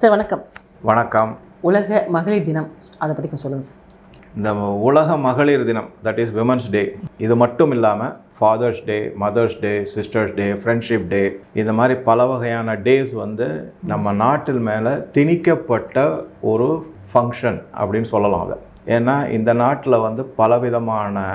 Sir வணக்கம். வணக்கம். உலக மகளிர் தினம் அதை பற்றி கொஞ்சம் சொல்லுங்கள் சார். இந்த உலக மகளிர் தினம் தட் இஸ் விமன்ஸ் டே இது மட்டும் இல்லாமல் father's day mother's day sister's day friendship day இந்த மாதிரி பல வகையான டேஸ் வந்து நம்ம நாட்டில் மேலே திணிக்கப்பட்ட ஒரு ஃபங்க்ஷன் அப்படின்னு சொல்லலாம் அதை. ஏன்னா இந்த நாட்டில் வந்து பலவிதமான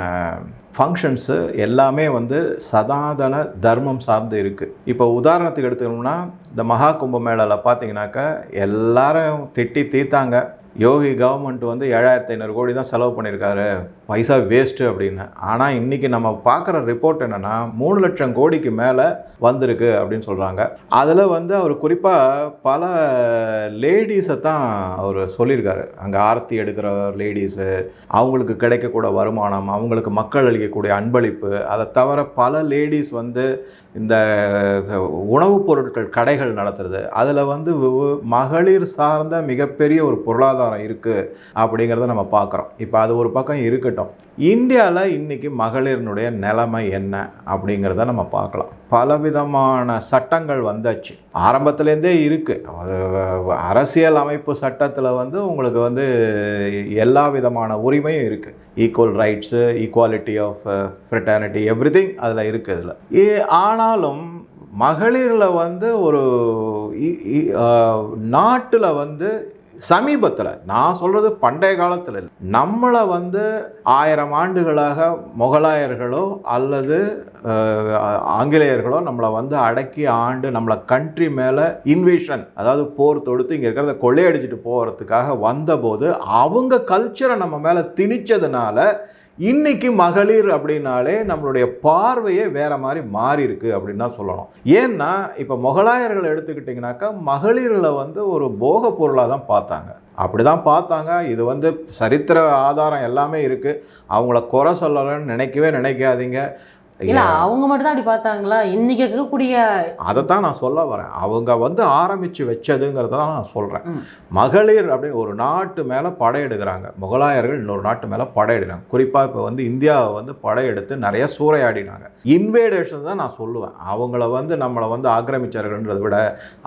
ஃபங்க்ஷன்ஸு எல்லாமே வந்து சதாதன தர்மம் சார்ந்து இருக்குது இப்போ உதாரணத்துக்கு எடுத்துக்கணும்னா இந்த மகா கும்ப மேளாவில் பார்த்தீங்கன்னாக்கா எல்லாரும் திட்டி தீர்த்தாங்க. யோகி கவர்மெண்ட் வந்து ஏழாயிரத்தி ஐநூறு கோடி தான் செலவு பண்ணியிருக்காரு பைசா வேஸ்ட்டு அப்படின்னு. ஆனால் இன்றைக்கி நம்ம பார்க்குற ரிப்போர்ட் என்னென்னா மூணு லட்சம் கோடிக்கு மேலே வந்திருக்கு அப்படின்னு சொல்கிறாங்க அதில் வந்து அவர் குறிப்பாக பல லேடிஸை தான் அவர் சொல்லியிருக்காரு. அங்கே ஆரத்தி எடுக்கிற லேடிஸு அவங்களுக்கு கிடைக்கக்கூட வருமானம் அவங்களுக்கு மக்கள் அளிக்கக்கூடிய அன்பளிப்பு அதை தவிர பல லேடிஸ் வந்து இந்த உணவுப் பொருட்கள் கடைகள் நடத்துறது. அதில் வந்து மகளிர் சார்ந்த மிகப்பெரிய ஒரு பொருளாதாரம் இருக்குது அப்படிங்கிறத நம்ம பார்க்குறோம். இப்போ அது ஒரு பக்கம் இருக்கட்டும். இந்தியாவில் இன்றைக்கி மகளிரினுடைய நிலைமை என்ன அப்படிங்கிறத நம்ம பார்க்கலாம். பலவிதமான சட்டங்கள் வந்தாச்சு. ஆரம்பத்துலேருந்தே இருக்குது அரசியல் அமைப்பு சட்டத்தில் வந்து உங்களுக்கு வந்து எல்லா விதமான உரிமையும் இருக்குது equal rights equality of fraternity everything அதில் இருக்குது இதில். ஆனாலும் மகளிரில் வந்து ஒரு நாட்டில் வந்து சமீபத்தில் நான் சொல்கிறது பண்டைய காலத்தில் இல்லை. நம்மளை வந்து ஆயிரம் ஆண்டுகளாக முகலாயர்களோ அல்லது ஆங்கிலேயர்களோ நம்மளை வந்து அடக்கி ஆண்டு நம்மளை கண்ட்ரி மேலே இன்வேஷன் அதாவது போர் தொடுத்து இங்கே இருக்கிறத கொள்ளையடிச்சிட்டு போகிறதுக்காக வந்தபோது அவங்க கல்ச்சரை நம்ம மேலே திணிச்சதுனால இன்னைக்கு மகளிர் அப்படின்னாலே நம்மளுடைய பார்வையே வேற மாதிரி மாறி இருக்கு அப்படின்னு தான் சொல்லணும். ஏன்னா இப்போ முகலாயர்கள் எடுத்துக்கிட்டிங்கனாக்கா மகளிரில் வந்து ஒரு போக பொருளாக தான் பார்த்தாங்க. அப்படி தான் பார்த்தாங்க. இது வந்து சரித்திர ஆதாரம் எல்லாமே இருக்குது அவங்கள குறை சொல்லலன்னு நினைக்கவே நினைக்காதீங்க. இல்லை அவங்க மட்டும் தான் அப்படி பார்த்தாங்களா? இன்னைக்கு இருக்கக்கூடிய அதைத்தான் நான் சொல்ல வரேன். அவங்க வந்து ஆரம்பித்து வச்சதுங்கிறத தான் நான் சொல்கிறேன். மகளிர் அப்படின்னு ஒரு நாட்டு மேலே படையெடுக்கிறாங்க. முகலாயர்கள் இன்னொரு நாட்டு மேலே படையெடுக்கிறாங்க. குறிப்பாக இப்போ வந்து இந்தியாவை வந்து படையெடுத்து நிறைய சூறையாடினாங்க. இன்வேடர்ஸ் தான் நான் சொல்லுவேன். அவங்கள வந்து நம்மளை வந்து ஆக்கிரமிச்சார்கள்ன்றதை விட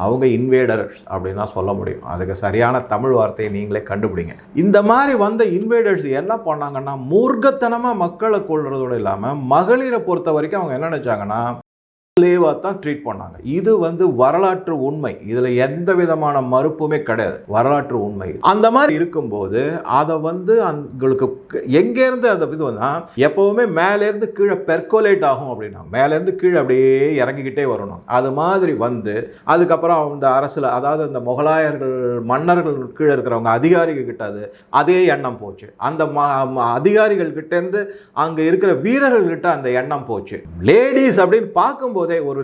அவங்க இன்வேடர்ஸ் அப்படின்னு தான் சொல்ல முடியும். அதுக்கு சரியான தமிழ் வார்த்தையை நீங்களே கண்டுபிடிங்க. இந்த மாதிரி வந்த இன்வேடர்ஸ் என்ன பண்ணாங்கன்னா மூர்க்கத்தனமாக மக்களை கொள்றதோடு இல்லாமல் மகளிரை பொறுத்த பொறுத்த வரைக்கும் அவங்க என்ன நினச்சாங்கன்னா ஸ்லேவாக தான் ட்ரீட் பண்ணாங்க. இது வந்து வரலாற்று உண்மை. இதில் எந்த விதமான மறுப்புமே கிடையாது. வரலாற்று உண்மை. அந்த மாதிரி இருக்கும்போது அதை வந்து அங்களுக்கு எங்கேருந்து அந்த இது எப்போவுமே மேலேருந்து கீழே பெர்கோலேட் ஆகும் அப்படின்னா மேலேருந்து கீழே அப்படியே இறங்கிக்கிட்டே வரணும். அது மாதிரி வந்து அதுக்கப்புறம் அந்த அரசில் அதாவது இந்த முகலாயர்கள் மன்னர்கள் கீழே இருக்கிறவங்க அதிகாரிகள் கிட்ட அது அதே எண்ணம் போச்சு. அந்த ம ம- அதிகாரிகள் கிட்டேருந்து அங்கே இருக்கிற வீரர்கள்கிட்ட அந்த எண்ணம் போச்சு. லேடிஸ் அப்படின்னு பார்க்கும்போது ஒரு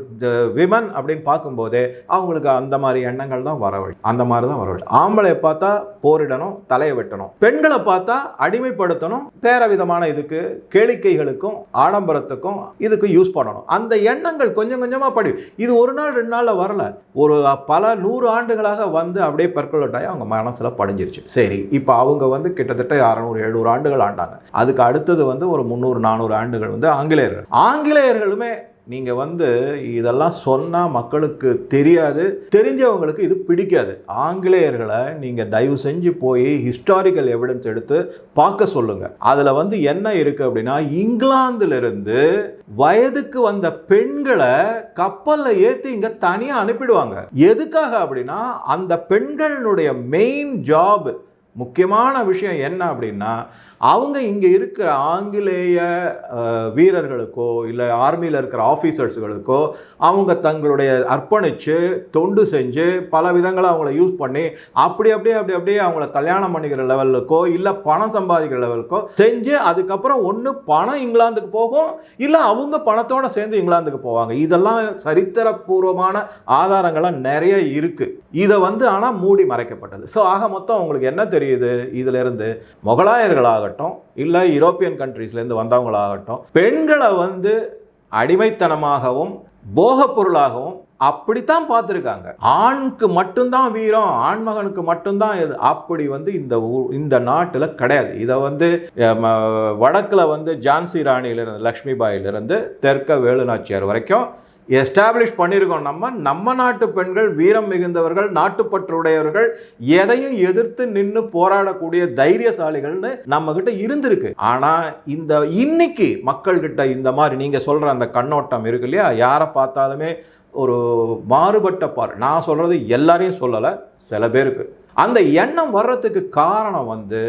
விமன் அப்படின்னு பார்க்கும்போதே அவங்களுக்கு அந்த மாதிரி எண்ணங்கள் தான் வரவழி அந்த மாதிரி தான் வரவழி ஆம்பளை பார்த்தா போரிடணும் தலையை வெட்டணும். பெண்களை பார்த்தா அடிமைப்படுத்தணும் வேற விதமான இதுக்கு கேளிக்கைகளுக்கும் ஆடம்பரத்துக்கும் இதுக்கு யூஸ் பண்ணணும். அந்த எண்ணங்கள் கொஞ்சம் கொஞ்சமாக படி. இது ஒரு நாள் ரெண்டு நாளில் வரல. ஒரு பல நூறு ஆண்டுகளாக வந்து அப்படியே பெர்குலேட் ஆகி அவங்க மனசில் படிஞ்சிருச்சு. சரி இப்போ அவங்க வந்து கிட்டத்தட்ட அறநூறு எழுநூறு ஆண்டுகள் ஆண்டாங்க. அதுக்கு அடுத்தது வந்து ஒரு முந்நூறு நானூறு ஆண்டுகள் வந்து ஆங்கிலேயர்கள். ஆங்கிலேயர்களுமே நீங்கள் வந்து இதெல்லாம் சொன்னால் மக்களுக்கு தெரியாது. தெரிஞ்சவங்களுக்கு இது பிடிக்காது. ஆங்கிலேயர்களை நீங்கள் தயவு செஞ்சு போய் ஹிஸ்டாரிக்கல் எவிடன்ஸ் எடுத்து பார்க்க சொல்லுங்கள் அதில் வந்து என்ன இருக்குது அப்படின்னா இங்கிலாந்துலேருந்து வயதுக்கு வந்த பெண்களை கப்பலில் ஏற்றி இங்கே தனியாக அனுப்பிடுவாங்க. எதுக்காக அப்படின்னா அந்த பெண்களுடைய மெயின் ஜாப் முக்கியமான விஷயம் என்ன அப்படின்னா அவங்க இங்கே இருக்கிற ஆங்கிலேய வீரர்களுக்கோ இல்லை ஆர்மியில் இருக்கிற ஆஃபீஸர்ஸுகளுக்கோ அவங்க தங்களுடைய அர்ப்பணித்து தொண்டு செஞ்சு பல விதங்களை அவங்கள யூஸ் பண்ணி அப்படி அப்படியே அப்படி அப்படியே அவங்கள கல்யாணம் பண்ணிக்கிற லெவலுக்கோ இல்லை பணம் சம்பாதிக்கிற லெவலுக்கோ செஞ்சு அதுக்கப்புறம் ஒன்று பணம் இங்கிலாந்துக்கு போகும் இல்லை அவங்க பணத்தோடு சேர்ந்து இங்கிலாந்துக்கு போவாங்க. இதெல்லாம் சரித்திரபூர்வமான ஆதாரங்கள்லாம் நிறைய இருக்குது இதை வந்து ஆனால் மூடி மறைக்கப்பட்டது. ஸோ ஆக மொத்தம் உங்களுக்கு என்ன தெரியும் தெரியுது இதிலிருந்து முகலாயர்களாகட்டும் இல்லை யூரோப்பியன் கண்ட்ரீஸ்லேருந்து வந்தவங்களாகட்டும் பெண்களை வந்து அடிமைத்தனமாகவும் போகப் பொருளாகவும் அப்படித்தான் பார்த்துருக்காங்க. ஆணுக்கு மட்டும்தான் வீரம் ஆண்மகனுக்கு மட்டும்தான் இது. அப்படி வந்து இந்த ஊ- இந்த நாட்டில் கிடையாது. இதை வந்து வடக்கில் வந்து ஜான்சி ராணியிலிருந்து லக்ஷ்மிபாயிலிருந்து தெற்க வேலுநாச்சியார் வரைக்கும் எஸ்டாப்ளிஷ் பண்ணியிருக்கோம் நம்ம. நம்ம நாட்டு பெண்கள் வீரம் மிகுந்தவர்கள் நாட்டுப்பற்றுடையவர்கள் எதையும் எதிர்த்து நின்று போராடக்கூடிய தைரியசாலிகள்னு நம்ம கிட்ட இருந்திருக்கு. ஆனால் இந்த இன்னைக்கு மக்கள்கிட்ட இந்த மாதிரி நீங்கள் சொல்கிற அந்த கண்ணோட்டம் இருக்கு இல்லையா? யாரை பார்த்தாலுமே ஒரு மாறுபட்ட பார் நான் சொல்கிறது எல்லாரையும் சொல்லலை சில பேருக்கு. அந்த எண்ணம் வர்றதுக்கு காரணம் வந்து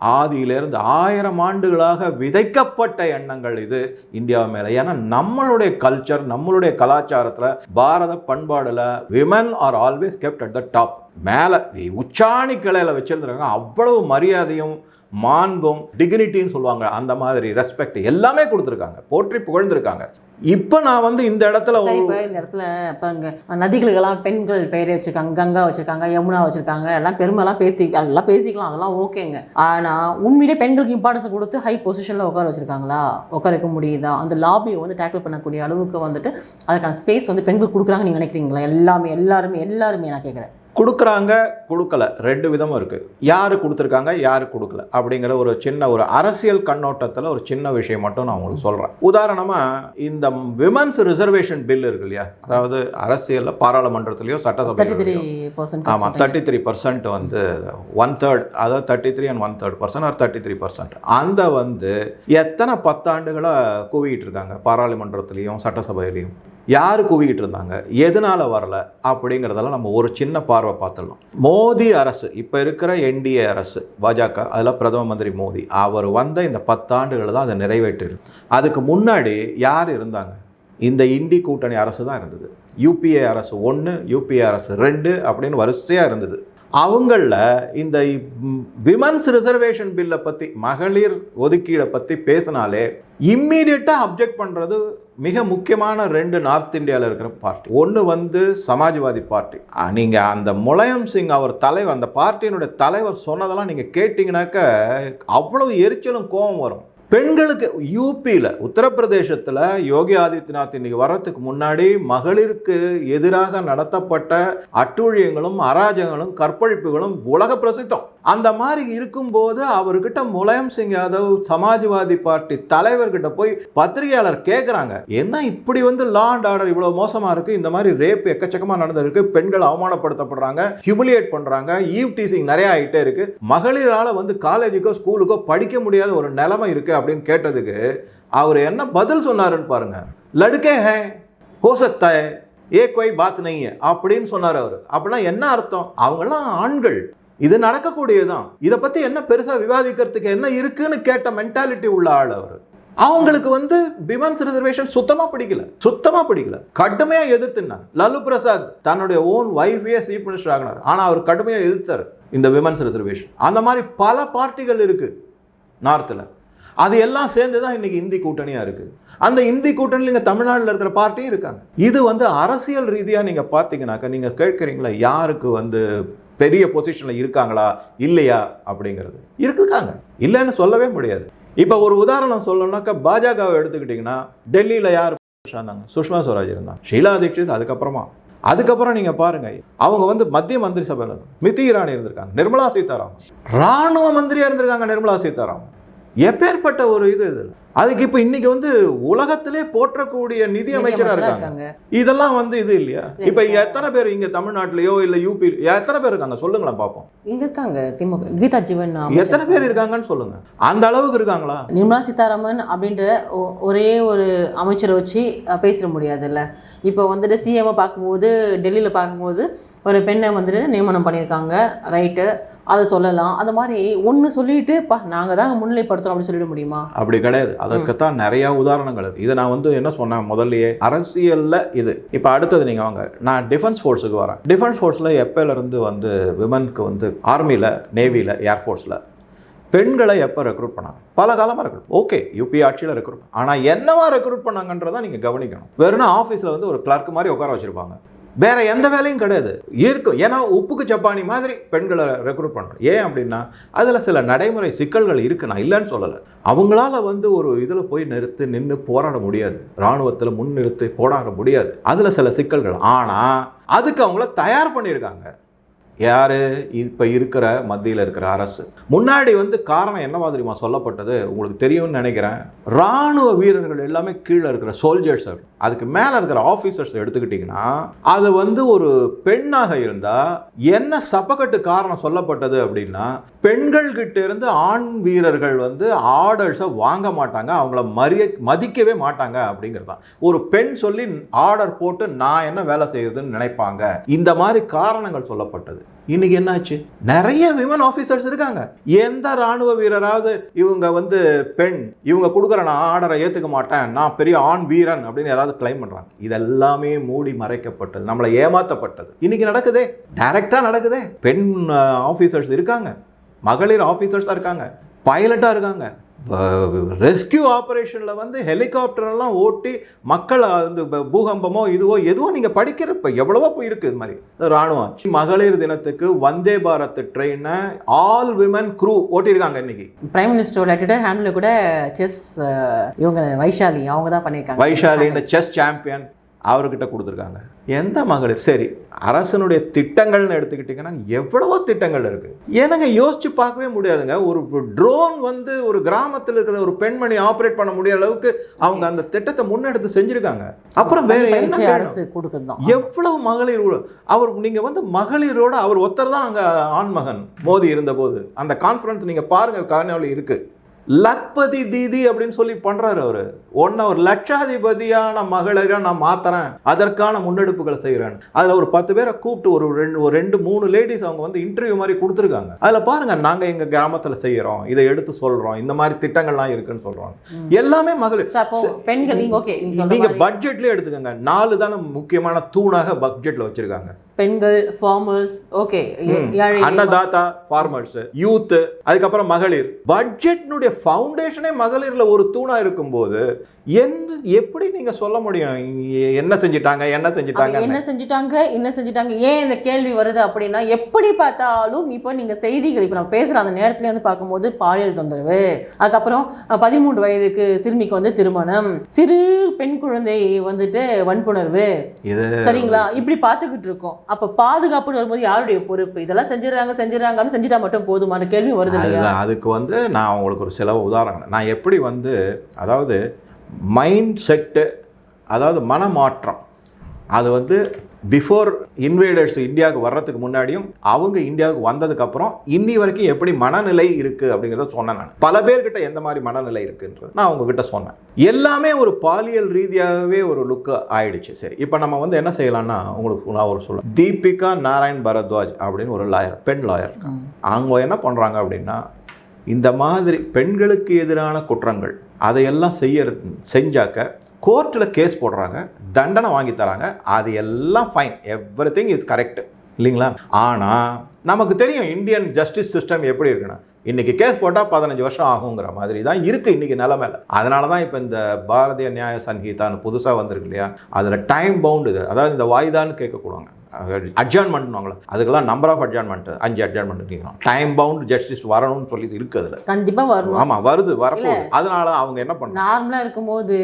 ஆதியிலிருந்து ஆயிரம் ஆண்டுகளாக விதைக்கப்பட்ட எண்ணங்கள் இது இந்தியா மேலே. ஏன்னா நம்மளுடைய கல்ச்சர் நம்மளுடைய கலாச்சாரத்தில் பாரத பண்பாடில் women are always kept at the top மேலே உச்சாணி கிளையில் வச்சுருந்துருக்காங்க. அவ்வளவு மரியாதையும் மாண்பும் டிக்னிட்டின்னு சொல்லுவாங்க. அந்த மாதிரி ரெஸ்பெக்ட் எல்லாமே கொடுத்துருக்காங்க. போற்றி புகழ்ந்திருக்காங்க. இப்போ நான் வந்து இந்த இடத்துல இப்போ இந்த இடத்துல இப்போ இங்கே நதிகளுக்கெல்லாம் பெண்கள் பெயரே வச்சிருக்காங்க. கங்கா வச்சிருக்காங்க யமுனா வச்சிருக்காங்க. எல்லாம் பெருமைலாம் பேசி எல்லாம் பேசிக்கலாம். அதெல்லாம் ஓகேங்க. ஆனால் உண்மையிலே பெண்களுக்கு இம்பார்ட்டன்ஸ் கொடுத்து ஹை பொசிஷனில் உட்கார வச்சிருக்காங்களா? உட்கார வைக்க முடியுதா? அந்த லாபியை வந்து டேக்கிள் பண்ணக்கூடிய அளவுக்கு வந்துட்டு அதுக்கான ஸ்பேஸ் வந்து பெண்கள் கொடுக்குறாங்க நீங்கள் நினைக்கிறீங்களா? எல்லாமே எல்லாருமே எல்லாருமே நான் கேட்குறேன் கொடுக்குறாங்க கொடுக்கல. ரெண்டு விதமும் இருக்குது யார் கொடுத்துருக்காங்க யார் கொடுக்கல? அப்படிங்கிற ஒரு சின்ன ஒரு அரசியல் கண்ணோட்டத்தில் ஒரு சின்ன விஷயம் மட்டும் நான் உங்களுக்கு சொல்கிறேன் உதாரணமாக இந்த விமன்ஸ் ரிசர்வேஷன் பில் இருக்கு இல்லையா? அதாவது அரசியலில் பாராளுமன்றத்திலையோ சட்டசபையிலையோ. பர்சன்ட் ஆமாம் தேர்ட்டி த்ரீ பர்சன்ட் வந்து ஒன் தேர்ட் அதாவது thirty three and one third percent or thirty three percent அந்த வந்து எத்தனை பத்தாண்டுகளாக குவிக்கிட்டு இருக்காங்க? பாராளுமன்றத்துலேயும் சட்டசபையிலையும். யார் குவிக்கிட்டு இருந்தாங்க? எதனால் வரல? அப்படிங்கிறதெல்லாம் நம்ம ஒரு சின்ன பார்வை பார்த்துடலாம். மோடி அரசு இப்போ இருக்கிற என்டிஏ அரசு பாஜக அதில் பிரதம மந்திரி மோடி அவர் வந்த இந்த பத்தாண்டுகளை தான் அதை நிறைவேற்றிருக்கு அதுக்கு முன்னாடி யார் இருந்தாங்க? இந்த இண்டி கூட்டணி அரசு தான் இருந்தது. யூபிஏ அரசு ஒன்று யூபிஏ அரசு ரெண்டு அப்படின்னு வரிசையாக இருந்தது. அவங்களில் இந்த விமன்ஸ் ரிசர்வேஷன் பில்லை பற்றி மகளிர் ஒதுக்கீடை பற்றி பேசினாலே இம்மீடியட்டாக அப்ஜெக்ட் பண்ணுறது மிக முக்கியமான ரெண்டு நார்த் இந்தியாவில் இருக்கிற பார்ட்டி. ஒன்று வந்து சமாஜ்வாதி பார்ட்டி. நீங்கள் அந்த முலாயம் சிங் அவர் தலைவர் அந்த பார்ட்டியினுடைய தலைவர் சொன்னதெல்லாம் நீங்கள் கேட்டிங்கனாக்க அவ்வளவு எரிச்சலும் கோபம் வரும். பெண்களுக்கு யூபியில் உத்தரப்பிரதேசத்தில் யோகி ஆதித்யநாத் இன்னைக்கு வர்றதுக்கு முன்னாடி மகளிருக்கு எதிராக நடத்தப்பட்ட அட்டூழியங்களும் அராஜகங்களும் கற்பழிப்புகளும் உலக பிரசித்தம். அந்த மாதிரி இருக்கும்போது அவர்கிட்ட முலாயம் சிங் யாதவ் சமாஜ்வாதி பார்ட்டி தலைவர்கிட்ட போய் பத்திரிகையாளர் கேட்குறாங்க என்ன இப்படி வந்து லா அண்ட் ஆர்டர் இவ்வளோ மோசமாக இருக்குது இந்த மாதிரி ரேப் எக்கச்சக்கமாக நடந்திருக்கு. பெண்கள் அவமானப்படுத்தப்படுறாங்க ஹியூமிலியேட் பண்ணுறாங்க ஈவ் டீசிங் நிறைய ஆகிட்டே இருக்கு. மகளிரால் வந்து காலேஜுக்கோ ஸ்கூலுக்கோ படிக்க முடியாத ஒரு நிலைமை இருக்குது அப்படின்னு கேட்டதுக்கு அவர் என்ன பதில் சொன்னாருன்னு பாருங்க. லடுக்கே ஹே ஹோ சக்தா ஏ கொய் பாத் நெய் அப்படின்னு சொன்னார் அவர். அப்படின்னா என்ன அர்த்தம்? அவங்கெல்லாம் ஆண்கள். இது நடக்கக்கூடியதுதான். இதை பத்தி என்ன பெருசா விவாதிக்கிறதுக்கு என்ன இருக்குன்னு கேட்ட மென்டாலிட்டி உள்ள ஆள் அவர். அவங்களுக்கு வந்து விமன்ஸ் ரிசர்வேஷன் சுத்தமா பிடிக்கல. சுத்தமா பிடிக்கல. கடுமையா எதிர்த்துனாங்க லல்லு பிரசாத் தன்னுடைய ஓன் ஒய்ஃபையே சீஃப் மினிஸ்டர் ஆகினார். ஆனா அவர் கடுமையா எதிர்த்தார் இந்த விமன்ஸ் ரிசர்வேஷன் அந்த மாதிரி பல பார்ட்டிகள் இருக்கு நார்த்தில் அது எல்லாம் சேர்ந்து தான் இன்னைக்கு இந்தி கூட்டணியாக இருக்குது அந்த இந்தி கூட்டணியில் இங்கே தமிழ்நாட்டில் இருக்கிற பார்ட்டியும் இருக்காங்க. இது வந்து அரசியல் ரீதியாக நீங்கள் பார்த்தீங்கன்னாக்கா நீங்கள் கேட்குறீங்களா? யாருக்கு வந்து பெரிய பொசிஷனில் இருக்காங்களா? இல்லையா? அப்படிங்கிறது. இருக்காங்க. இல்லைன்னு சொல்லவே முடியாது. இப்போ ஒரு உதாரணம் சொல்லணும்னாக்கா பாஜகவை எடுத்துக்கிட்டிங்கன்னா டெல்லியில் யார் இருந்தாங்க? சுஷ்மா ஸ்வராஜ் இருந்தாங்க. ஷீலா தீட்சித் அதுக்கப்புறமா. அதுக்கப்புறம் நீங்கள் பாருங்க அவங்க வந்து மத்திய மந்திரி சபையில் மிதி இராணி இருந்திருக்காங்க. நிர்மலா சீதாராமன். ராணுவ மந்திரியாக இருந்திருக்காங்க நிர்மலா சீதாராமன். எப்பேற்பட்ட ஒரு இது இது? அதுக்கு இப்போ இன்னைக்கு வந்து உலகத்திலே போற்றக்கூடிய நிதி அமைச்சரா இருக்காங்க. இதெல்லாம் வந்து இது இல்லையா? இப்போ எத்தனை பேர் இங்க தமிழ்நாட்டிலயோ இல்ல யூபி எத்தனை பேர் இருக்காங்க? சொல்லுங்களேன் பார்ப்போம் இங்க இருக்காங்க திமுக கீதா ஜீவன் எத்தனை பேர் இருக்காங்கன்னு சொல்லுங்க. அந்த அளவுக்கு இருக்காங்களா? நிர்மலா சீதாராமன் அப்படின்ற ஒரே ஒரு அமைச்சரை வச்சு பேசிட முடியாதுல்ல. இப்போ வந்துட்டு சிஎம்ஐ பார்க்கும்போது டெல்லியில் பார்க்கும்போது ஒரு பெண்ணை வந்துட்டு நியமனம் பண்ணியிருக்காங்க ரைட்டு. அதை சொல்லலாம். அந்த மாதிரி ஒன்று சொல்லிட்டு பா நாங்கள் தான் முன்னிலைப்படுத்துகிறோம் அப்படின்னு சொல்லிட முடியுமா? அப்படி கிடையாது. அதுக்குத்தான் நிறைய உதாரணங்கள் இருக்கு. இதை நான் வந்து என்ன சொன்னேன் முதல்லயே அரசியல்ல இது. இப்போ அடுத்தது நீங்க வாங்க. நான் டிஃபென்ஸ் ஃபோர்ஸுக்கு வரேன். டிஃபென்ஸ் ஃபோர்ஸில் எப்போல இருந்து வந்து விமனுக்கு வந்து ஆர்மியில் நேவியில் ஏர்ஃபோர்ஸில் பெண்களை எப்போ ரெக்ரூட் பண்ணாங்க? பல காலமாக ரெக்ரூட் ஓகே யூபி ஆட்சியில் ரெக்ரூட் ஆனால் என்னவா ரெக்ரூட் பண்ணாங்கன்றதை நீங்கள் கவனிக்கணும். வெறும் ஆஃபீஸில் வந்து ஒரு கிளர்க் மாதிரி உட்கார வச்சிருப்பாங்க. வேற எந்த வேலையும் கிடையாது. இருக்கும் ஏன்னா உப்புக்கு சப்பானி மாதிரி பெண்களை ரெக்ரூட் பண்ணணும் ஏன் அப்படின்னா அதில் சில நடைமுறை சிக்கல்கள் இருக்கு. நான் இல்லைன்னு சொல்லலை. அவங்களால வந்து ஒரு இதில் போய் நிறுத்து நின்று போராட முடியாது. இராணுவத்தில் முன் நிறுத்து போராட முடியாது. அதில் சில சிக்கல்கள். ஆனால் அதுக்கு அவங்கள தயார் பண்ணியிருக்காங்க. யார்? இப்போ இருக்கிற மத்தியில் இருக்கிற அரசு. முன்னாடி வந்து காரணம் என்னவா தெரியுமா சொல்லப்பட்டது? உங்களுக்கு தெரியும்னு நினைக்கிறேன். ராணுவ வீரர்கள் எல்லாமே கீழே இருக்கிற சோல்ஜர்ஸ் அதுக்கு மேலே இருக்கிற ஆஃபீஸர்ஸ் எடுத்துக்கிட்டிங்கன்னா அது வந்து ஒரு பெண்ணாக இருந்தால் என்ன சப்பக்கட்டு காரணம் சொல்லப்பட்டது அப்படின்னா பெண்கள் கிட்ட இருந்து ஆண் வீரர்கள் வந்து ஆர்டர்ஸை வாங்க மாட்டாங்க. அவங்கள மரிய மதிக்கவே மாட்டாங்க அப்படிங்கிறது. தான் ஒரு பெண் சொல்லி ஆர்டர் போட்டு நான் என்ன வேலை செய்யுதுன்னு நினைப்பாங்க. இந்த மாதிரி காரணங்கள் சொல்லப்பட்டது. இன்னைக்கு என்னாச்சு? நிறைய விமன் ஆஃபீஸர்ஸ் இருக்காங்க. எந்த ராணுவ வீரராவது இவங்க வந்து பெண் இவங்க கொடுக்குற நான் ஆர்டரை ஏற்றுக்க மாட்டேன் நான் பெரிய ஆண் வீரன் அப்படின்னு ஏதாவது கிளைம் பண்ணுறாங்க இதெல்லாமே மூடி மறைக்கப்பட்டது நம்மளை ஏமாத்தப்பட்டது. இன்னைக்கு நடக்குதே? டைரக்டாக நடக்குதே. பெண் ஆஃபீஸர்ஸ் இருக்காங்க. மகளிர் ஆஃபீஸர்ஸாக இருக்காங்க. பைலட்டாக இருக்காங்க. ரெஸ்கியூ ஆப்ரேஷனில் வந்து ஹெலிகாப்டர் எல்லாம் ஓட்டி மக்கள் வந்து ப- பூகம்பமோ இதுவோ எதுவோ நீங்கள் படிக்கிற இப்போ எவ்வளவோ போய் இருக்கு இது மாதிரி. ராணுவம். மகளிர் தினத்துக்கு வந்தே பாரத் ட்ரெயினை ஆல் விமன் க்ரூ ஓட்டியிருக்காங்க இன்னைக்கு. பிரைம் மினிஸ்டரோட ட்விட்டர் ஹேண்டில் கூட செஸ் இவங்க வைஷாலி அவங்க தான் பண்ணியிருக்காங்க. வைஷாலின்னு செஸ் சாம்பியன் அவர்கிட்ட கொடுத்துருக்காங்க. எந்த மகளிர் சரி அரசனுடைய திட்டங்கள்னு எடுத்துக்கிட்டிங்கன்னா எவ்வளவோ திட்டங்கள் இருக்கு. எனக்கு யோசிச்சு பார்க்கவே முடியாதுங்க. ஒரு ட்ரோன் வந்து ஒரு கிராமத்தில் இருக்கிற ஒரு பெண்மணி ஆப்ரேட் பண்ண முடிய அளவுக்கு அவங்க அந்த திட்டத்தை முன்னெடுத்து செஞ்சிருக்காங்க. அப்புறம் வேற? அரசு கொடுக்குறதும் எவ்வளவு மகளிர் அவர் நீங்க வந்து மகளிரோட அவர் ஒருத்தர் தான் அங்க ஆண்மகன். மோதி இருந்தபோது. அந்த கான்ஃபரன்ஸ் நீங்க பாருங்க காணொளி இருக்கு. லக்பதி தீதி அப்படின்னு சொல்லி பண்றாரு அவரு. ஒன்ன ஒரு லட்சாதிபதியான மகளிரை நான் மாத்துறேன். அதற்கான முன்னெடுப்புகளை செய்கிறேன் அதுல ஒரு பத்து பேரை கூப்பிட்டு ஒரு ரெண்டு ஒரு ரெண்டு மூணு லேடிஸ் அவங்க வந்து இன்டர்வியூ மாதிரி கொடுத்துருக்காங்க. அதுல பாருங்க நாங்க எங்க கிராமத்துல செய்யறோம் இதை எடுத்து சொல்றோம். இந்த மாதிரி திட்டங்கள்லாம் இருக்குன்னு சொல்றோம். எல்லாமே மகளிர். பெண்கள் நீங்க ஓகே நீங்க சொல்ற நீங்க மாதிரி. பட்ஜெட்லயே எடுத்துக்கோங்க. நாலு தானே முக்கியமான தூணாக பட்ஜெட்ல வச்சிருக்காங்க. பெண்கள் ஃபார்மர்ஸ் ஓகே அன்னதாத்தா ஃபார்மர்ஸ் யூத் அதுக்கப்புறம் மகளிர். பட்ஜெட்னுடைய ஃபவுண்டேஷனே மகளிர்ல ஒரு தூணா இருக்கும்போது என்ன எப்படி நீங்க சொல்ல முடியும்? என்ன செஞ்சிட்டாங்க என்ன செஞ்சிட்டாங்க? என்ன செஞ்சிட்டாங்க என்ன செஞ்சிட்டாங்க? ஏன் இந்த கேள்வி வருது அப்படின்னா எப்படி பார்த்தாலும் இப்போ நீங்க செய்திகள் இப்போ நம்ம பேசுற அந்த நேரத்துல வந்து பார்க்கும்போது பாலியல் தொந்தரவு. அதுக்கப்புறம் பதிமூன்று வயதுக்கு சிறுமிக்கு வந்து திருமணம். சிறு பெண் குழந்தை வந்துட்டு வன்புணர்வு. சரிங்களா? இப்படி பார்த்துக்கிட்டு இருக்கோம். அப்போ பாதுகாப்புன்னு வரும்போது யாருடைய பொறுப்பு? இதெல்லாம் செஞ்சிடறாங்க செஞ்சிடறாங்கன்னு செஞ்சிட்டா மட்டும் போதுமான கேள்வி வருது இல்லையா? அதுக்கு வந்து நான் உங்களுக்கு ஒரு சில உதாரணம். நான் எப்படி வந்து அதாவது மைண்ட் செட்டு அதாவது மனமாற்றம். அது வந்து பிஃபோர் இன்வேடர்ஸ் இந்தியாவுக்கு வர்றதுக்கு முன்னாடியும் அவங்க இந்தியாவுக்கு வந்ததுக்கப்புறம் இன்னி வரைக்கும் எப்படி மனநிலை இருக்குது அப்படிங்கிறத சொன்னேன் நான். பல பேர்கிட்ட எந்த மாதிரி மனநிலை இருக்குன்றது நான் உங்ககிட்ட சொன்னேன். எல்லாமே ஒரு பாலியல் ரீதியாகவே ஒரு லுக்கு ஆயிடுச்சு. சரி இப்போ நம்ம வந்து என்ன செய்யலாம்னா உங்களுக்கு நான் ஒரு சொல்ல தீபிகா நாராயண் பரத்வாஜ் அப்படின்னு ஒரு லாயர் பெண் லாயர். அவங்க என்ன பண்ணுறாங்க அப்படின்னா இந்த மாதிரி பெண்களுக்கு எதிரான குற்றங்கள் அதையெல்லாம் செய்ய செஞ்சாக்க கோர்ட்டில் கேஸ் போடுறாங்க. தண்டனை வாங்கி தராங்க. அது எல்லாம் fine everything is correct இல்லைங்களா? ஆனால் நமக்கு தெரியும் இந்தியன் ஜஸ்டிஸ் சிஸ்டம் எப்படி இருக்குன்னா இன்றைக்கி கேஸ் போட்டால் பதினஞ்சு வருஷம் ஆகுங்கிற மாதிரி தான் இருக்குது இன்றைக்கி நிலமையில. அதனால தான் இப்போ இந்த பாரதிய நியாய சங்கீதான்னு புதுசாக வந்திருக்கு இல்லையா? அதில் டைம் பவுண்டு அதாவது இந்த வாய்தான்னு கேட்கக்கூடாங்க. அட்ஜான்மெண்ட்னுவாங்களே அதுக்கெல்லாம் நம்பர் ஆஃப் அட்ஜான்மெண்ட் அஞ்சு அட்ஜான்மெண்ட் டைம் பவுண்ட் ஜஸ்டிஸ் வரணும்னு சொல்லி இருக்கு அதில். கண்டிப்பா வரணும். ஆமாம் வருது வரப்போகுது. அதனால தான் அவங்க என்ன பண்ணாங்க நார்மலா இருக்கும்போது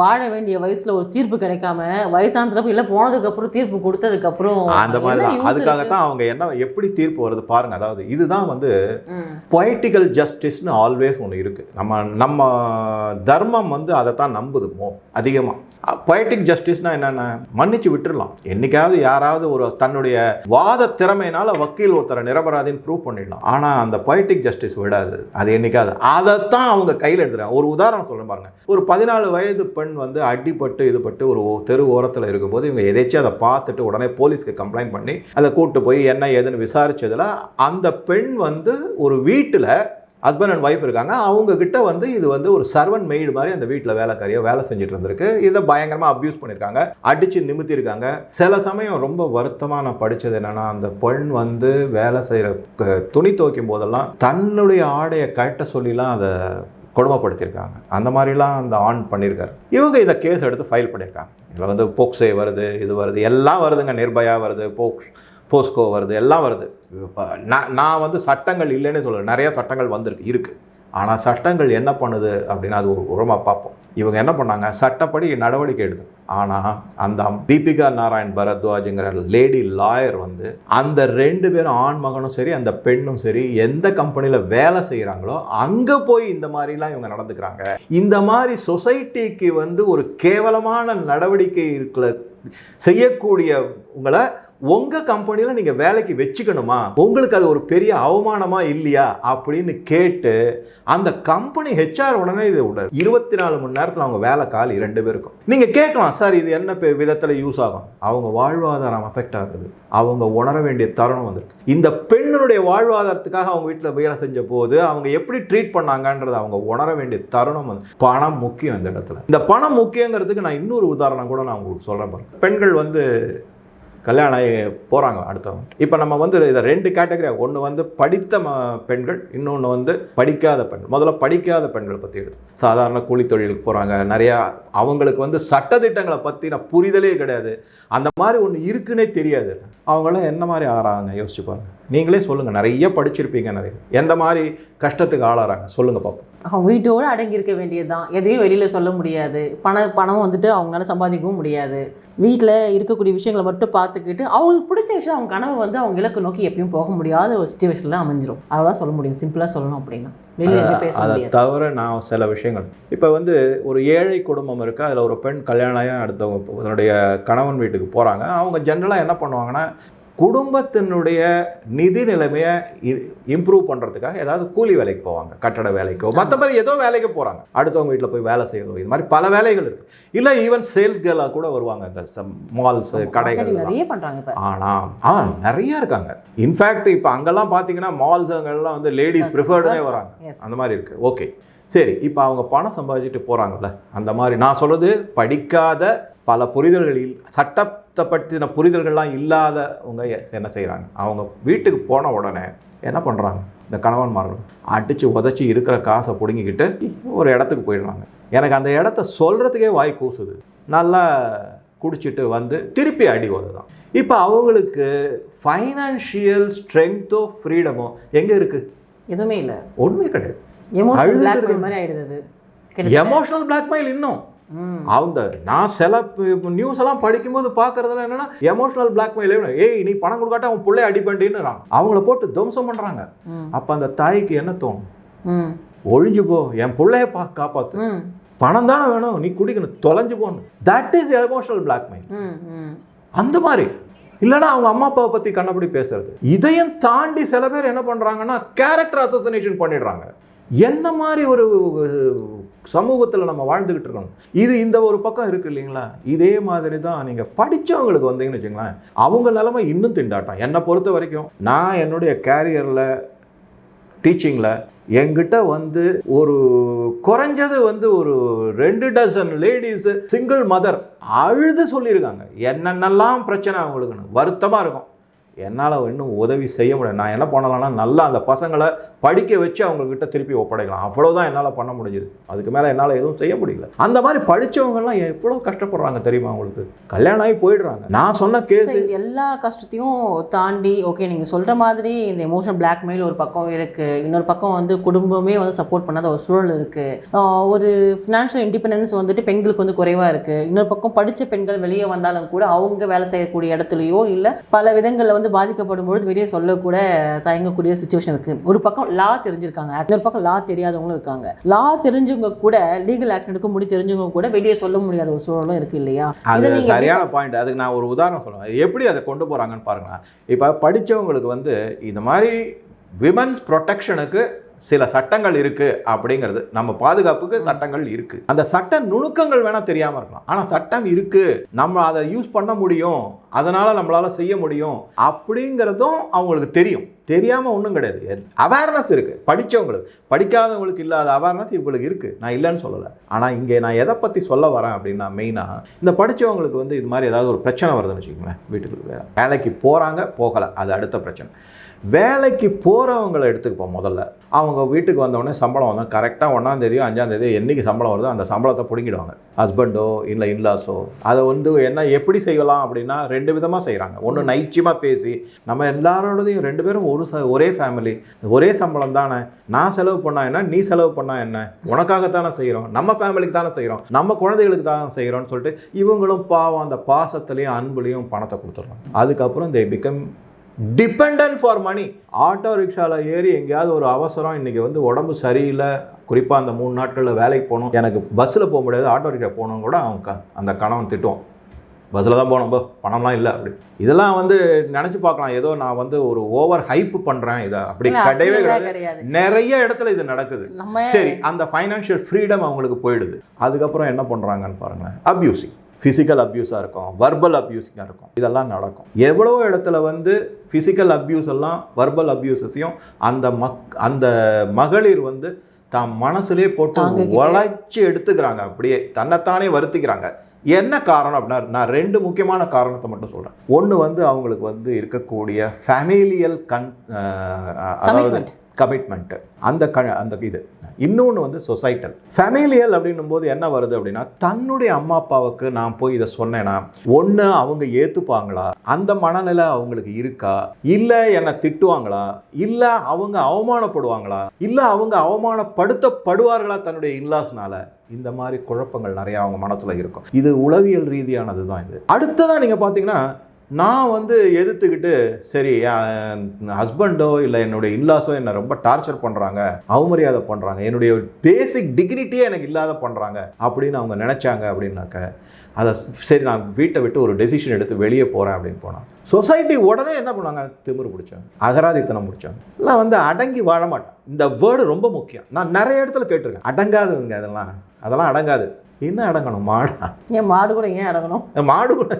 வாழ வேண்டிய வயசுல ஒரு தீர்ப்பு கிடைக்காம வயசானதுக்கு அப்புறம் இல்ல போனதுக்கு அப்புறம் தீர்ப்பு கொடுத்ததுக்கு அப்புறம் அந்த மாதிரி தான் use அதுக்காகத்தான் அவங்க என்ன எப்படி தீர்ப்பு வருது பாருங்க. அதாவது இதுதான் வந்து. பொய்டிக்கல் ஜஸ்டிஸ்னு ஆல்வேஸ் ஒன்று இருக்குது நம்ம நம்ம தர்மம் வந்து அதை தான் நம்புது மோ அதிகமாக பொயட்டிக் ஜஸ்டிஸ்னால் என்னென்ன மன்னிச்சு விட்டுடலாம் என்னைக்காவது யாராவது ஒரு தன்னுடைய வாத திறமையினால் வக்கீல் ஒருத்தரை நிரபராதின்னு ப்ரூவ் பண்ணிடலாம். ஆனால் அந்த பொயட்டிக் ஜஸ்டிஸ் விடாது. அது என்னைக்காவது. அதைத்தான் அவங்க கையில் எடுத்துறாங்க ஒரு உதாரணம் சொல்ல பாருங்க. ஒரு பதினாலு வயது பெண் வந்து அடிபட்டு இதுபட்டு ஒரு தெரு ஓரத்தில் இருக்கும்போது இவங்க எதேச்சும் அதை பார்த்துட்டு உடனே போலீஸ்க்கு கம்ப்ளைண்ட் பண்ணி அதை கூப்பிட்டு போய் என்ன ஏதுன்னு விசாரிச்சதில் அந்த பெண் வந்து ஒரு வீட்டில் ஹஸ்பண்ட் அண்ட் ஒய்ஃப் இருக்காங்க. அவங்கக்கிட்ட வந்து இது வந்து ஒரு சர்வன் மெய்டு மாதிரி அந்த வீட்டில் வேலைக்காரியோ வேலை செஞ்சுட்டு இருந்திருக்கு இதை பயங்கரமாக அப்யூஸ் பண்ணியிருக்காங்க அடித்து நிமித்திருக்காங்க. சில சமயம் ரொம்ப வருத்தமாக நான் படித்தது என்னென்னா அந்த பெண் வந்து வேலை செய்கிற துணி துவைக்கும் போதெல்லாம் தன்னுடைய ஆடையை கட்ட சொல்லிலாம் அதை கொடுமைப்படுத்தியிருக்காங்க அந்த மாதிரிலாம் அந்த ஆன் பண்ணியிருக்காரு இவங்க இதை கேஸ் எடுத்து ஃபைல் பண்ணியிருக்காங்க இதில் வந்து போக்ஸே வருது இது வருது எல்லாம் வருதுங்க நிர்பயா வருது போக்ஸ். போஸ்கோ வருது எல்லாம் வருது. நான் நான் வந்து சட்டங்கள் இல்லைன்னு சொல்கிறேன் நிறைய சட்டங்கள் வந்திருக்கு இருக்குது ஆனால் சட்டங்கள் என்ன பண்ணுது அப்படின்னு அது ஒரு உரமாக பார்ப்போம். இவங்க என்ன பண்ணாங்க? சட்டப்படி நடவடிக்கை எடுத்து ஆனால் அந்த தீபிகா நாராயண் பரத்வாஜுங்கிற லேடி லாயர் வந்து அந்த ரெண்டு பேரும் ஆண் மகனும் சரி அந்த பெண்ணும் சரி எந்த கம்பெனியில் வேலை செய்கிறாங்களோ அங்கே போய் இந்த மாதிரிலாம் இவங்க நடந்துக்கிறாங்க. இந்த மாதிரி சொசைட்டிக்கு வந்து ஒரு கேவலமான நடவடிக்கைகளை செய்யக்கூடிய உங்கள் கம்பெனியில் நீங்கள் வேலைக்கு வச்சுக்கணுமா? உங்களுக்கு அது ஒரு பெரிய அவமானமா இல்லையா? அப்படின்னு கேட்டு அந்த கம்பெனி ஹெச்ஆர் உடனே இது விட இருபத்தி நாலு மணி நேரத்தில் அவங்க வேலை காலி ரெண்டு பேருக்கும். நீங்கள் கேட்கலாம் சார் இது என்ன விதத்தில் யூஸ் ஆகும்? அவங்க வாழ்வாதாரம் அஃபெக்ட் ஆகுது. அவங்க உணர வேண்டிய தருணம் வந்திருக்கு. இந்த பெண்ணுடைய வாழ்வாதாரத்துக்காக அவங்க வீட்டில் வேலை செஞ்ச போது அவங்க எப்படி ட்ரீட் பண்ணாங்கன்றது அவங்க உணர வேண்டிய தருணம் வந்து பணம் முக்கியம் இந்த இடத்துல. இந்த பணம் முக்கியங்கிறதுக்கு நான் இன்னொரு உதாரணம் கூட நான் உங்களுக்கு சொல்கிறேன் பெண்கள் வந்து கல்யாணம் ஆகி போகிறாங்க அடுத்தவங்க. இப்போ நம்ம வந்து இதை ரெண்டு கேட்டகரியாக ஒன்று வந்து படித்த ம பெண்கள் இன்னொன்று வந்து படிக்காத பெண்கள். முதல்ல படிக்காத பெண்கள் பற்றி எடுத்து. சாதாரண கூலி தொழிலுக்கு போகிறாங்க நிறையா அவங்களுக்கு வந்து சட்டத்திட்டங்களை பற்றின புரிதலே கிடையாது. அந்த மாதிரி ஒன்று இருக்குன்னே தெரியாது. அவங்களாம் என்ன மாதிரி ஆறாங்க யோசிச்சு பாருங்கள் நீங்களே சொல்லுங்கள் நிறைய படிச்சிருப்பீங்க நிறைய எந்த மாதிரி கஷ்டத்துக்கு ஆளாறாங்க? சொல்லுங்கள் பார்ப்போம் அவங்க வீட்டோடு அடங்கி இருக்க வேண்டியது தான் எதையும் வெளியில் சொல்ல முடியாது. பண பணம் வந்துட்டு அவங்களால சம்பாதிக்கவும் முடியாது. வீட்டில் இருக்கக்கூடிய விஷயங்களை மட்டும் பார்த்துக்கிட்டு அவங்களுக்கு பிடிச்ச விஷயம் அவங்க கனவு வந்து அவங்க இலக்கு நோக்கி எப்பயும் போக முடியாத ஒரு சுச்சுவேஷனில் அமைஞ்சிரும். அதெல்லாம் சொல்ல முடியும். சிம்பிளாக சொல்லணும் அப்படின்னா. அதை தவிர நான் சில விஷயங்கள். இப்போ வந்து ஒரு ஏழை குடும்பம் இருக்குது அதில் ஒரு பெண் கல்யாணம் அடுத்தவங்க தன்னுடைய கணவன் வீட்டுக்கு போகிறாங்க அவங்க ஜென்ரலாக என்ன பண்ணுவாங்கன்னா குடும்பத்தினுடைய நிதி நிலைமையை இம்ப்ரூவ் பண்ணுறதுக்காக ஏதாவது கூலி வேலைக்கு போவாங்க கட்டட வேலைக்கோ மற்றபடி ஏதோ வேலைக்கு போகிறாங்க அடுத்தவங்க வீட்டில் போய் வேலை செய்யணும் இது மாதிரி பல வேலைகள் இருக்குது இல்லை ஈவன் சேல்ஸ் கேர்லாக கூட வருவாங்க இந்த மால்ஸ் கடைகள் நிறைய பண்ணுறாங்க ஆனால் ஆ நிறைய இருக்காங்க. இன்ஃபேக்ட் இப்போ அங்கெல்லாம் பார்த்தீங்கன்னா மால்ஸ் அங்கெல்லாம் வந்து லேடிஸ் ப்ரிஃபர்டே வராங்க. அந்த மாதிரி இருக்குது ஓகே சரி இப்போ அவங்க பணம் சம்பாதிச்சுட்டு போகிறாங்கல்ல அந்த மாதிரி நான் சொல்கிறது படிக்காத பல புரிதல்களில் சட்டத்தை பற்றின புரிதல்கள்லாம் இல்லாதவங்க என்ன செய்கிறாங்க அவங்க வீட்டுக்கு போன உடனே என்ன பண்ணுறாங்க இந்த கணவன்மார்கள் அடித்து உதச்சி இருக்கிற காசை பிடுங்கிக்கிட்டு ஒரு இடத்துக்கு போயிடுறாங்க. எனக்கு அந்த இடத்த சொல்கிறதுக்கே வாய் கூசுது. நல்லா குடிச்சிட்டு வந்து திருப்பி அடி தான் இப்போ அவங்களுக்கு ஃபைனான்ஷியல் ஸ்ட்ரென்த்தோ ஃப்ரீடமோ எங்கே இருக்குது எதுவுமே இல்லை. ஒன்றுமே கிடையாது. Emotional blackmail. மாதிரி. எமோஷனல் பிளாக்மெயில் இன்னும். அவங்க நான் சில நியூஸ் எல்லாம் படிக்கும்போது பார்க்கறதுல என்னன்னா எமோஷனல் பிளாக்மெயில் ஏய் நீ பணம் கொடுக்காட்ட அவன் பிள்ளை அடிப்பண்டின்னு அவங்கள போட்டு துவம்சம் பண்றாங்க. ம். அப்ப அந்த தாய்க்கு என்ன தோணும். ஒழிஞ்சு போ என் பிள்ளைய பா காப்பாத்து. ம். பணம் தானே வேணும் நீ குடிக்கணும் தொலைஞ்சு போகணும். That is emotional blackmail. அந்த மாதிரி. இல்லைன்னா அவங்க அம்மா அப்பாவை பத்தி கண்ணபடி பேசுறது. இதையும் தாண்டி சில பேர் என்ன பண்றாங்கன்னா கேரக்டர் அசோசினேஷன் பண்ணிடுறாங்க. என்ன மாதிரி ஒரு சமூகத்தில் நம்ம வாழ்ந்துக்கிட்டு இருக்கணும். இது இந்த ஒரு பக்கம் இருக்கு இல்லைங்களா? இதே மாதிரி தான் நீங்கள் படித்தவங்களுக்கு வந்தீங்கன்னு வச்சுங்களேன் அவங்க நிலமை இன்னும் திண்டாட்டம். என்னை பொறுத்த வரைக்கும் நான் என்னுடைய கேரியரில் டீச்சிங்கில் என்கிட்ட வந்து ஒரு குறைஞ்சது வந்து ஒரு ரெண்டு டசன் லேடிஸு சிங்கிள் மதர் அழுது சொல்லியிருக்காங்க. என்னென்னலாம் பிரச்சனை அவங்களுக்குன்னு? வருத்தமாக இருக்கும். என்னால் இன்னும் உதவி செய்ய முடியாது நான் என்ன பண்ணலாம்னா நல்லா அந்த பசங்களை படிக்க வச்சு அவங்கக்கிட்ட திருப்பி ஒப்படைக்கலாம். அவ்வளோதான் என்னால் பண்ண முடிஞ்சுது. அதுக்கு மேலே என்னால் எதுவும் செய்ய முடியல. அந்த மாதிரி படித்தவங்கலாம் எவ்வளோ கஷ்டப்படுறாங்க தெரியுமா அவங்களுக்கு கல்யாணம் ஆகி போயிடுறாங்க. நான் சொன்ன கேஸ் இது எல்லா கஷ்டத்தையும் தாண்டி ஓகே நீங்கள் சொல்கிற மாதிரி இந்த எமோஷனல் பிளாக்மெயில் ஒரு பக்கம் இருக்குது இன்னொரு பக்கம் வந்து குடும்பமே வந்து சப்போர்ட் பண்ணாத ஒரு சூழல் இருக்குது ஒரு ஃபினான்ஷியல் இண்டிபெண்டன்ஸ் வந்துட்டு பெண்களுக்கு வந்து குறைவாக இருக்குது இன்னொரு பக்கம் படித்த பெண்கள் வெளியே வந்தாலும் கூட அவங்க வேலை செய்யக்கூடிய இடத்துலையோ இல்லை பல விதங்களில் வந்து பாதிக்கப்படும் பொழுது வெளியே சொல்லக்கூட தயங்கக்கூடிய சுச்சுவேஷன் இருக்குது ஒரு பக்கம் லா தெரிஞ்சிருக்காங்க. இன்னொரு பக்கம் லா தெரியாதவங்களும் இருக்காங்க. லா தெரிஞ்சவங்க கூட லீகல் ஆக்ஷன் எடுக்க முடி தெரிஞ்சவங்க கூட வெளியே சொல்ல முடியாத ஒரு சூழலும் இருக்குது இல்லையா? அது சரியான பாயிண்ட் அதுக்கு நான் ஒரு உதாரணம் சொல்லுவேன் எப்படி அதை கொண்டு போகிறாங்கன்னு பாருங்களேன். இப்போ படித்தவங்களுக்கு வந்து இந்த மாதிரி விமன்ஸ் ப்ரொடெக்ஷனுக்கு சில சட்டங்கள் இருக்கு அப்படிங்கிறது நம்ம பாதுகாப்புக்கு சட்டங்கள் இருக்கு. அந்த சட்ட நுணுக்கங்கள் வேணா தெரியாம இருக்கலாம். ஆனா சட்டம் இருக்கு. நம்ம அதை யூஸ் பண்ண முடியும். அதனால நம்மளால செய்ய முடியும். அப்படிங்கிறதும் அவங்களுக்கு தெரியும். தெரியாம ஒன்றும் கிடையாது. அவேர்னஸ் இருக்கு. படிச்சவங்களுக்கு. படிக்காதவங்களுக்கு இல்லாத அவேர்னஸ் இவங்களுக்கு இருக்கு. நான் இல்லைன்னு சொல்லலை. ஆனால் இங்கே நான் எதை பற்றி சொல்ல வரேன் அப்படின்னா மெயினாக இந்த படித்தவங்களுக்கு வந்து இது மாதிரி ஏதாவது ஒரு பிரச்சனை வருதுன்னு வச்சுக்கோங்களேன் வீட்டுக்கு வேலைக்கு போகிறாங்க போகலை. அது அடுத்த பிரச்சனை. வேலைக்கு போகிறவங்களை எடுத்துக்கப்போம் முதல்ல. அவங்க வீட்டுக்கு வந்தவொடனே சம்பளம் வந்தால் கரெக்டாக ஒன்றாந்தேதியோ அஞ்சாந்தேதியோ என்னைக்கு சம்பளம் வருதோ அந்த சம்பளத்தை பிடுங்கிடுவாங்க. ஹஸ்பண்டோ இல்லை இன்லாஸோ அதை வந்து என்ன எப்படி செய்யலாம் அப்படின்னா ரெண்டு விதமாக செய்கிறாங்க ஒன்று நைச்சியமாக பேசி நம்ம எல்லாரோடதையும் ரெண்டு பேரும் ஒரு ச ஒரே ஃபேமிலி ஒரே சம்பளம் தானே. நான் செலவு பண்ணால் என்ன நீ செலவு பண்ணால் என்ன? உனக்காகத்தானே செய்கிறோம் நம்ம ஃபேமிலிக்கு தானே செய்கிறோம் நம்ம குழந்தைகளுக்கு தான் செய்கிறோம்னு சொல்லிட்டு இவங்களும் பாவம் அந்த பாசத்துலேயும் அன்புலேயும் பணத்தை கொடுத்துட்றாங்க. அதுக்கப்புறம் they become depend for money auto ரிக்ஷாவில் ஏறி எங்கேயாவது ஒரு அவசரம் இன்றைக்கி வந்து உடம்பு சரியில்லை குறிப்பாக அந்த மூணு நாட்களில் வேலைக்கு போகணும். எனக்கு பஸ்ஸில் போக முடியாது ஆட்டோ ரிக்ஷா போகணும் கூட அவன் க- அந்த கணவன் திட்டுவான். பஸ்ஸில் தான் போகணும் போ பணம்லாம் இல்லை அப்படி. இதெல்லாம் வந்து நினச்சி பார்க்கலாம். ஏதோ நான் வந்து ஒரு ஓவர் ஹைப் பண்ணுறேன் இதை அப்படி கிடையவே கிடையாது. நிறைய இடத்துல இது நடக்குது. சரி அந்த ஃபைனான்ஷியல் ஃப்ரீடம் அவங்களுக்கு போயிடுது. அதுக்கப்புறம் என்ன பண்ணுறாங்கன்னு பாருங்களேன் அப்யூசிங் ஃபிசிக்கல் அப்யூஸாக இருக்கும் வர்பல் அப்யூஸிங்காக இருக்கும் இதெல்லாம் நடக்கும் எவ்வளோ இடத்துல வந்து ஃபிசிக்கல் அப்யூஸ் எல்லாம் வர்பல் அப்யூஸஸையும் அந்த மக் அந்த மகளிர் வந்து தான் மனசுலேயே போட்டு. உழைச்சி எடுத்துக்கிறாங்க அப்படியே தன்னைத்தானே வருத்திக்கிறாங்க என்ன காரணம் அப்படின்னா நான் ரெண்டு முக்கியமான காரணத்தை மட்டும் சொல்கிறேன் ஒன்று வந்து அவங்களுக்கு வந்து இருக்கக்கூடிய ஃபேமிலியல் கன் அதாவது. கமிட்மெண்ட்டு அந்த க அந்த இது. இன்னொன்று வந்து சொசைட்டல் ஃபேமிலியல் அப்படின்னும் போது என்ன வருது அப்படின்னா தன்னுடைய அம்மா அப்பாவுக்கு நான் போய் இதை சொன்னேன்னா ஒன்று அவங்க ஏற்றுப்பாங்களா அந்த மனநிலை அவங்களுக்கு இருக்கா? இல்லை என்னை திட்டுவாங்களா? இல்லை அவங்க அவமானப்படுவாங்களா? இல்லை அவங்க அவமானப்படுத்தப்படுவார்களா தன்னுடைய இன்லாஸ்னால இந்த மாதிரி குழப்பங்கள் நிறைய அவங்க மனசில் இருக்கும். இது உளவியல் ரீதியானது தான் இது. அடுத்ததாக நீங்கள் பார்த்தீங்கன்னா நான் வந்து எதிர்த்துக்கிட்டு சரி ஹஸ்பண்டோ இல்லை என்னுடைய இன்லாஸோ என்னை ரொம்ப டார்ச்சர் பண்ணுறாங்க அவமரியாதை பண்ணுறாங்க என்னுடைய பேசிக் டிக்னிட்டியே எனக்கு இல்லாத பண்ணுறாங்க அப்படின்னு அவங்க நினச்சாங்க அப்படின்னாக்க அதை சரி நான் வீட்டை விட்டு ஒரு டெசிஷன் எடுத்து வெளியே போகிறேன் அப்படின்னு போனான் சொசைட்டி உடனே என்ன பண்ணாங்க? திமிரு பிடிச்சாங்க அகராதித்தனம் பிடிச்சாங்க. எல்லாம் வந்து அடங்கி வாழ மாட்டேன். இந்த வேர்டு ரொம்ப முக்கியம். நான் நிறைய இடத்துல கேட்டிருக்கேன். அடங்காதுங்க அதெல்லாம். அதெல்லாம் அடங்காது. என்ன அடங்கணும்? மாடா. ஏன் மாடு கூட ஏன் அடங்கணும்? மாடு கூட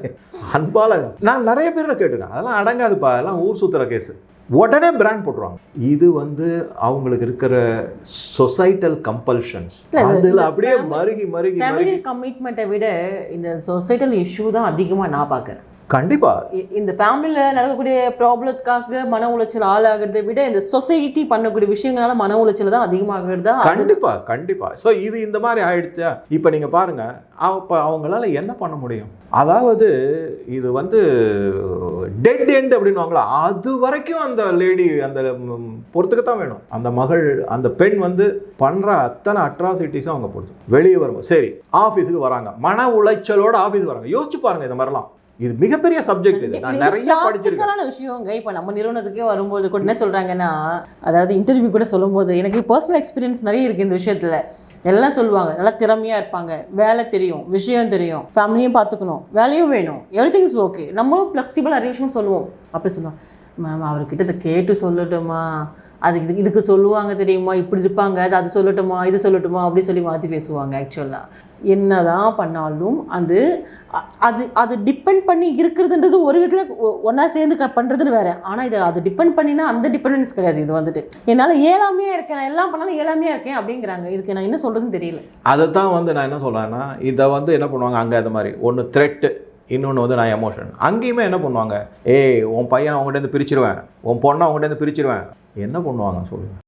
அன்பால. நான் நிறைய பேரில் கேட்டிருக்கேன். அதெல்லாம் அடங்காதுப்பா. அதெல்லாம் ஊர் சுத்துற கேஸ் உடனே பிராண்ட் போட்டுருவாங்க. இது வந்து அவங்களுக்கு இருக்கிற சொசைட்டல் கம்பல்ஷன்ஸ் அதுல அப்படியே மருகி மருகி கமிட்மெண்ட்டை விட இந்த சொசைட்டல் இஷ்யூ தான் அதிகமாக நான் பார்க்குறேன். கண்டிப்பா. இந்த ஃபேமிலியில் நடக்கக்கூடிய ப்ராப்ளத்துக்காக மன உளைச்சல் ஆளாகிறதை விட இந்த சொசைட்டி பண்ணக்கூடிய விஷயங்களால மன உளைச்சல் தான் அதிகமாகிறது? தான் அது- கண்டிப்பா கண்டிப்பா. ஸோ இது இந்த மாதிரி ஆயிடுச்சா? இப்போ நீங்க பாருங்க அப்போ அவங்களால என்ன பண்ண முடியும்? அதாவது இது வந்து டெட் எண்ட் அப்படின்னுவாங்களா? அது வரைக்கும் அந்த லேடி அந்த பொறுத்துக்கு தான் வேணும். அந்த மகள் அந்த பெண் வந்து பண்ற அத்தனை அட்ராசிட்டிஸும் அவங்க பொறுத்து. வெளியே வரும்போது. சரி ஆஃபீஸுக்கு வராங்க. மன உளைச்சலோட ஆஃபீஸ் வராங்க. யோசிச்சு பாருங்க இந்த மாதிரிலாம். இது மிகப்பெரிய சப்ஜெக்ட் இது. நான் நிறைய படிச்சிருக்கேன். விஷயங்க. இப்போ நம்ம நிறுவனத்துக்கே வரும்போது கூட என்ன சொல்றாங்கன்னா அதாவது இன்டர்வியூ கூட சொல்லும்போது எனக்கு பர்சனல் எக்ஸ்பீரியன்ஸ் நிறைய இருக்கு இந்த விஷயத்துல. எல்லாம் சொல்லுவாங்க. நல்லா திறமையா இருப்பாங்க. வேலை தெரியும் விஷயம் தெரியும் ஃபேமிலியும் பார்த்துக்கணும் வேலையும் வேணும். எவ்ரி திங் இஸ் ஓகே நம்மளும் ஃப்ளெக்சிபிள் நிறைய விஷயம் சொல்லுவோம். அப்படி சொல்லுவோம் மேம் அவர்கிட்ட இதை கேட்டு சொல்லட்டுமா? அதுக்கு இது இதுக்கு சொல்லுவாங்க தெரியுமா? இப்படி இருப்பாங்க. அது அது சொல்லட்டுமா? இது சொல்லட்டுமா? அப்படி சொல்லி மாற்றி பேசுவாங்க ஆக்சுவலாக என்னதான் பண்ணாலும் அது அது அது டிபெண்ட் பண்ணி இருக்கிறதுன்றது ஒரு விதத்தில் ஒன்றா சேர்ந்து க பண்ணுறதுன்னு வேறு. ஆனால் இது அது டிபெண்ட் பண்ணினா அந்த டிபெண்டன்ஸ் கிடையாது இது வந்துட்டு. என்னால் ஏழாமையாக இருக்கேன் நான் எல்லாம் பண்ணாலும் ஏழாமையாக இருக்கேன் அப்படிங்கிறாங்க. இதுக்கு நான் என்ன சொல்கிறதுன்னு தெரியல. அதை தான் வந்து நான் என்ன சொல்கிறேன்னா இதை வந்து என்ன பண்ணுவாங்க அங்கே அது மாதிரி. ஒன்று த்ரெட்டு இன்னொன்று வந்து நான் எமோஷன் அங்கேயுமே என்ன பண்ணுவாங்க ஏய் உன் பையன் அவங்ககிட்ட பிரிச்சிருவேன். உன் பொண்ணை அவங்ககிட்ட பிரிச்சிருவேன். என்ன பண்ணுவாங்க சொல்லுங்கள்